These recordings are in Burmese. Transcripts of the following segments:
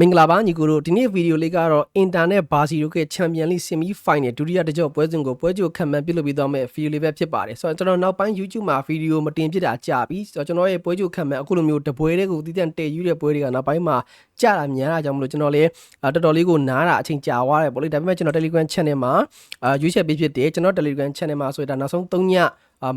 မင်္ဂလာပါညီကိုတို့ဒီနေ့ဗီဒီယိုလေးကတော့အင်တာနက်ဘာစီတို့ရဲ့ချန်ပီယံလိဆီမီဖိုင်နယ်ဒုတိယတစ်ကြော့ပွဲစဉ်ကိုပွဲကြိုခံမှန်းပြုလုပ်ပြီးတော့မဲ့ဗီဒီယိုလေးပဲဖြစ်ပါတယ်ဆိုတော့ကျွန်တော်နောက်ပိုင်း YouTube မှာဗီဒီယိုမတင်ဖြစ်တာကြာပြီဆိုတော့ကျွန်တော်ရဲ့ပွဲကြိုခံမှန်းအခုလိုမျိုးတပွဲတွေကိုတည်တံ့တည်ယူတဲ့ပွဲတွေကနောက်ပိုင်းမှာကြာတာများတာကြောင့်မလို့ကျွန်တော်လည်းအာတော်တော်လေးကိုနားတာအချိန်ကြာသွားတယ်ပေါ့လေဒါပေမဲ့ကျွန်တော် Telegram Channel မှာအာရွေးချယ်ပေးဖြစ်တယ်ကျွန်တော် Telegram Channel မှာဆိုရင်ဒါနောက်ဆုံး3ညအာ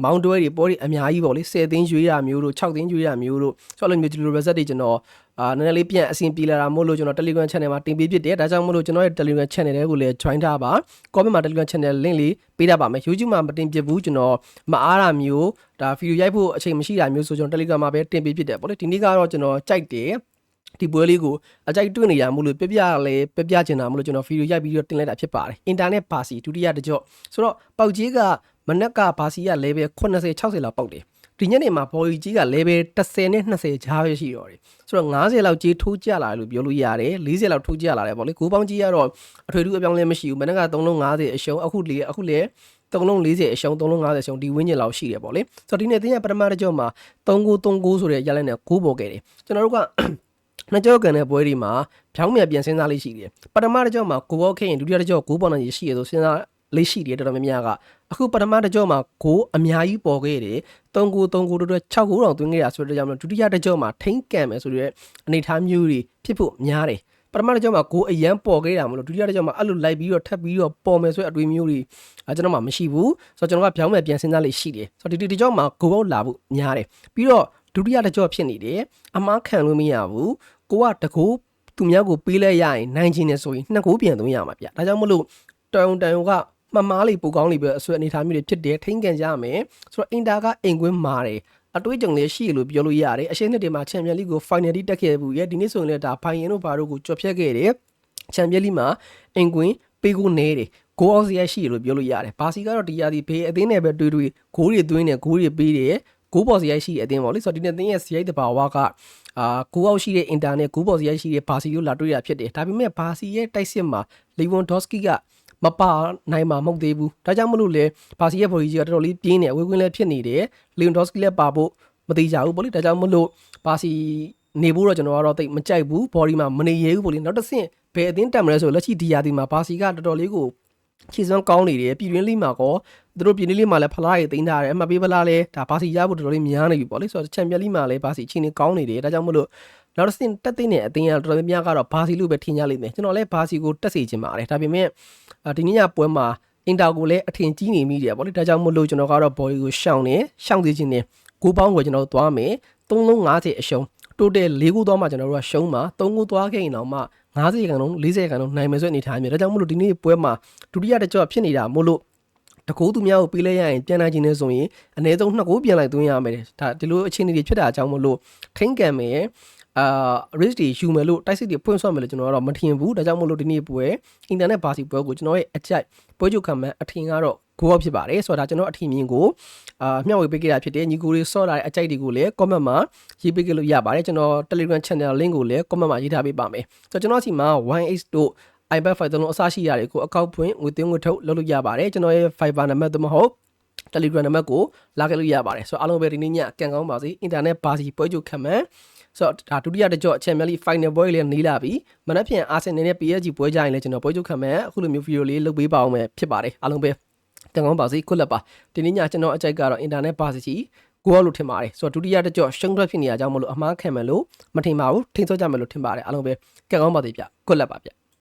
မောင်းတွဲတွေပေါ်တွေအများကြီးပေါ့လေ10သိန်းရွေးရမျိုးတို့6သိန်းရွေးရမျိုးတို့ဆိုတော့အဲ့လိုမျိုးဒီလို result တွေကျွန်တော်အာနည်းနည်းလေးပြန်အဆင်ပြေလာတာမို့လို့ကျွန်တော် Telegram channel မှာတင်ပေးဖြစ်တယ်ဒါကြောင့်မို့လို့ကျွန်တော်ရဲ့ Telegram channel တွေကိုလည်း join ထားပါ comment မှာ Telegram channel link လေးပေးထားပါမယ် YouTube မှာမတင်ပြဘူးကျွန်တော်မအားတာမျိုးဒါ video ရိုက်ဖို့အချိန်မရှိတာမျိုးဆိုကျွန်တော် Telegram မှာပဲတင်ပေးဖြစ်တယ်ပေါ့လေဒီနေ့ကတော့ကျွန်တော်ကြိုက်တယ်ဒီပွဲလေးကိုအကြိုက်တွေ့နေရမို့လို့ပြပြလဲပြပြချင်တာမို့လို့ကျွန်တော်ဗီဒီယိုရိုက်ပြီးတော့တင်လိုက်တာဖြစ်ပါတယ်အင်တာနက်ပါစီဒုတိယတစ်ကြော့ဆိုတော့ပေါက်ကြီးကမ နက်ကဘာစီက level 80 60လောက်ပေါက်တယ်ဒီညနေမှာဘော်လီကြီးက level 10နဲ့20ကြားပဲရှိတော့တယ်ဆိုတော့90လောက်ကြီးထိုးကျလာတယ်လို့ပြောလို့ရတယ်40လောက်ထိုးကျလာတယ်ပေါ့လေကိုပေါင်းကြီးကတော့အထွေထူးအပြောင်းလဲမရှိဘူးမနက်က3လုံး90အရှုံးအခုလေအခုလေ3လုံး40အရှုံး3လုံး50အရှုံးဒီဝင်းကျင်လောက်ရှိတယ်ပေါ့လေဆိုတော့ဒီနေ့တင်းရပထမတစ်ကြော့မှာ3ကို3ကိုဆိုတဲ့ရလက်နဲ့6ပေါ်ခဲ့တယ်ကျွန်တော်တို့ကနှစ်ကြောကန်တဲ့ပွဲတွေမှာဖြောင်းမြန်ပြန်စဉ်းစားလေးရှိတယ်ပထမတစ်ကြောမှာကိုဘောခဲ့ရင်ဒုတိယတစ်ကြောကိုပေါ်နိုင်ရရှိရဆိုစဉ်းစား လေးရှိတယ်တော်တော်များများကအခုပထမတစ်ကြောမှာကိုအများကြီးပေါ်ခဲ့တယ်3ကို3ကိုတို့တော့6ကိုတောင်သွင်းခဲ့တာဆိုတဲ့ကြောင့်မလို့ဒုတိယတစ်ကြောမှာထိမ့်ကန်မယ်ဆိုတဲ့အနေအထားမျိုးတွေဖြစ်ဖို့များတယ်ပထမတစ်ကြောမှာကိုအရန်ပေါ်ခဲ့တာမလို့ဒုတိယတစ်ကြောမှာအဲ့လိုလိုက်ပြီးတော့ထပ်ပြီးတော့ပေါ်မယ်ဆိုတဲ့အတွေ့အမျိုးတွေအဲကျွန်တော်မှမရှိဘူးဆိုတော့ကျွန်တော်ကဖြောင်းမြန်ပြန်စဉ်းစားလေးရှိတယ်ဆိုတော့ဒီဒီကြောမှာကိုဘောလာဖို့များတယ်ပြီးတော့ဒုတိယတစ်ကြောဖြစ်နေတယ်အမားခံလို့မရဘူးကိုကတကူသူများကိုပေးလဲရရင်နိုင်ချင်တယ်ဆိုရင်နှစ်ကိုပြန်သွင်းရမှာဗျဒါကြောင့်မလို့တန်တန်က မမားလေးပူကောင်းလေးပဲအဆွဲအနေထားမျိုးတွေဖြစ်တယ်ထိန်းကန်ကြရမယ်ဆိုတော့အင်တာကအိမ်ကွင်းမာတယ်အတွေးကြုံလေးရှိရလို့ပြောလို့ရတယ်အရှင်းနှစ်တွေမှာချန်ပီယံလိကို final တက်ခဲ့ဘူးရဲ့ဒီနေ့ဆိုရင်လည်းဒါဖိုင်ယင်တို့ဘာတို့ကိုကြော်ဖြတ်ခဲ့တယ်ချန်ပီယံလိမှာအိမ်ကွင်းပေးကိုနေတယ်ဂိုးအောင်စရာရှိရလို့ပြောလို့ရတယ်ဘာစီကတော့ဒီရာဒီဘေးအသင်းနဲ့ပဲတွေးတွေးဂိုးတွေသွင်းတယ်ဂိုးတွေပေးတယ်ဂိုးပေါ်စရိုက်ရှိတဲ့အတင်းပေါ့လေဆိုတော့ဒီနေ့အတင်းရဲ့စရိုက်တဘာဝကအာကိုအောက်ရှိတဲ့အင်တာနက်ဂိုးပေါ်စရိုက်ရှိတဲ့ဘာစီကိုလာတွေ့ရဖြစ်တယ်ဒါပေမဲ့ဘာစီရဲ့တိုက်စစ်မှာလီဝန်ဒေါ့စကီက မပါနိုင်မှာမဟုတ်သေးဘူးဒါကြောင့်မလို့လေဘာစီရဲ့ဘော်ကြီးကတော်တော်လေးပြင်းနေအဝေးကွင်းလည်းဖြစ်နေတယ်လီဝန်ဒေါ့စကီလည်းပါဖို့မသေးကြဘူးပေါ့လေဒါကြောင့်မလို့ဘာစီနေဖို့တော့ကျွန်တော်ကတော့တိတ်မကြိုက်ဘူးဘော်ဒီမှာမနေရဘူးပေါ့လေနောက်တစ်ဆင့်ဘယ်အသင်းတက်မလဲဆိုလက်ရှိဒီယာဒီမှာဘာစီကတော်တော်လေးကိုခြေစွမ်းကောင်းနေတယ်ပြည်တွင်းလိမှာကောသူတို့ပြည်တွင်းလိမှာလည်းဖလားတွေတင်ထားတယ်အမှပေးဖလားလည်းဒါဘာစီရဖို့တော်တော်လေးများနေပြီပေါ့လေဆိုတော့ချန်ပီယံလိမှာလည်းဘာစီချင်းနေကောင်းနေတယ်ဒါကြောင့်မလို့ နောက်တစ်ဆင့်တက်သိနေအတင်းရတော်တော်များများကတော့ဘာစီလို့ပဲထင်ကြလိမ့်မယ်ကျွန်တော်လည်းဘာစီကိုတက်စေချင်ပါတယ်ဒါပေမဲ့ဒီနေ့ညပွဲမှာအင်တာကိုလည်းအထင်ကြီးနေမိတယ်ပေါ့လေဒါကြောင့်မလို့ကျွန်တော်ကတော့ဘော်ဒီကိုရှောင်းနေရှောင်းသေးခြင်းနဲ့ကိုပေါင်းကိုကျွန်တော်သွားမယ်3လုံး90အရှုံးတိုးတယ်၄ခုသွားမှကျွန်တော်တို့ကရှုံးမှာ3ခုသွားခဲ့ရင်တော့မှ90ခန်းလုံး40ခန်းလုံးနိုင်မယ်ဆိုတဲ့အနေထားမျိုးဒါကြောင့်မလို့ဒီနေ့ပွဲမှာဒုတိယတစ်ကြော့ဖြစ်နေတာမို့လို့တကူသူများကိုပေးလိုက်ရရင်ပြန်နိုင်ခြင်းနဲ့ဆိုရင်အနည်းဆုံးနှစ်ကိုပြန်လိုက်သွင်းရမယ်ဒါဒီလိုအခြေအနေတွေဖြစ်တာအကြောင်းမလို့ထိန်းကန်မယ် အာ risk တွေယူမယ်လို့တိုက်စစ်တွေဖွင့်ဆွတ်မယ်လို့ကျွန်တော်ကတော့မထင်ဘူးဒါကြောင့်မို့လို့ဒီနေ့ပွဲအင်တာနက်ဘာစီပွဲကိုကျွန်တော်ရဲ့အကြိုက်ပွဲချုပ်ခံမှအထင်ကတော့ကိုယ်ဖြစ်ပါတယ်ဆိုတော့ဒါကျွန်တော်အထင်မြင်ကိုအာမျှဝေပေးခဲ့တာဖြစ်တယ်ညီကိုတွေဆော့လာတဲ့အကြိုက်တွေကိုလည်း comment မှာရေးပေးခဲ့လို့ရပါတယ်ကျွန်တော် Telegram channel link ကိုလည်း comment မှာရေးထားပေးပါမယ်ဆိုတော့ကျွန်တော်စီမှာ 1x တို့ iPad 5သုံးလုံးအစရှိရတယ်ကိုအကောက်ဖွင့်ငွေသွင်းငွေထုတ်လုပ်လို့ရပါတယ်ကျွန်တော်ရဲ့ Fiverr နံပါတ်သို့မဟုတ် Telegram နံပါတ်ကိုလာခဲ့လို့ရပါတယ်ဆိုတော့အားလုံးပဲဒီနေ့ညကန်ကောင်းပါစေအင်တာနက်ဘာစီပွဲချုပ်ခံမှန်း ဆိုတော့ဒါဒုတိယတစ်ကြော့အချန်ပီယံလိ final ပွဲလေးနေလာပြီမနက်ဖြန်အာဆင်နယ်နဲ့ PSG ပွဲကြရင်လည်းကျွန်တော်ပွဲချုပ်ခံမှန်းအခုလိုမျိုးဗီဒီယိုလေးလုပ်ပေးပါအောင်ပဲဖြစ်ပါတယ်အားလုံးပဲကန်ကောင်းပါစေခုလက်ပါဒီနေ့ညကျွန်တော်အကြိုက်ကတော့အင်တာနက်ဘာစီကိုလို့ထင်ပါတယ်ဆိုတော့ဒုတိယတစ်ကြော့ရှုံးထွက်ဖြစ်နေရကြောင်းမလို့အမားခံမယ်လို့မထင်ပါဘူးထိန်းစောကြမယ်လို့ထင်ပါတယ်အားလုံးပဲကံကောင်းပါစေဗျခုလက်ပါဗျ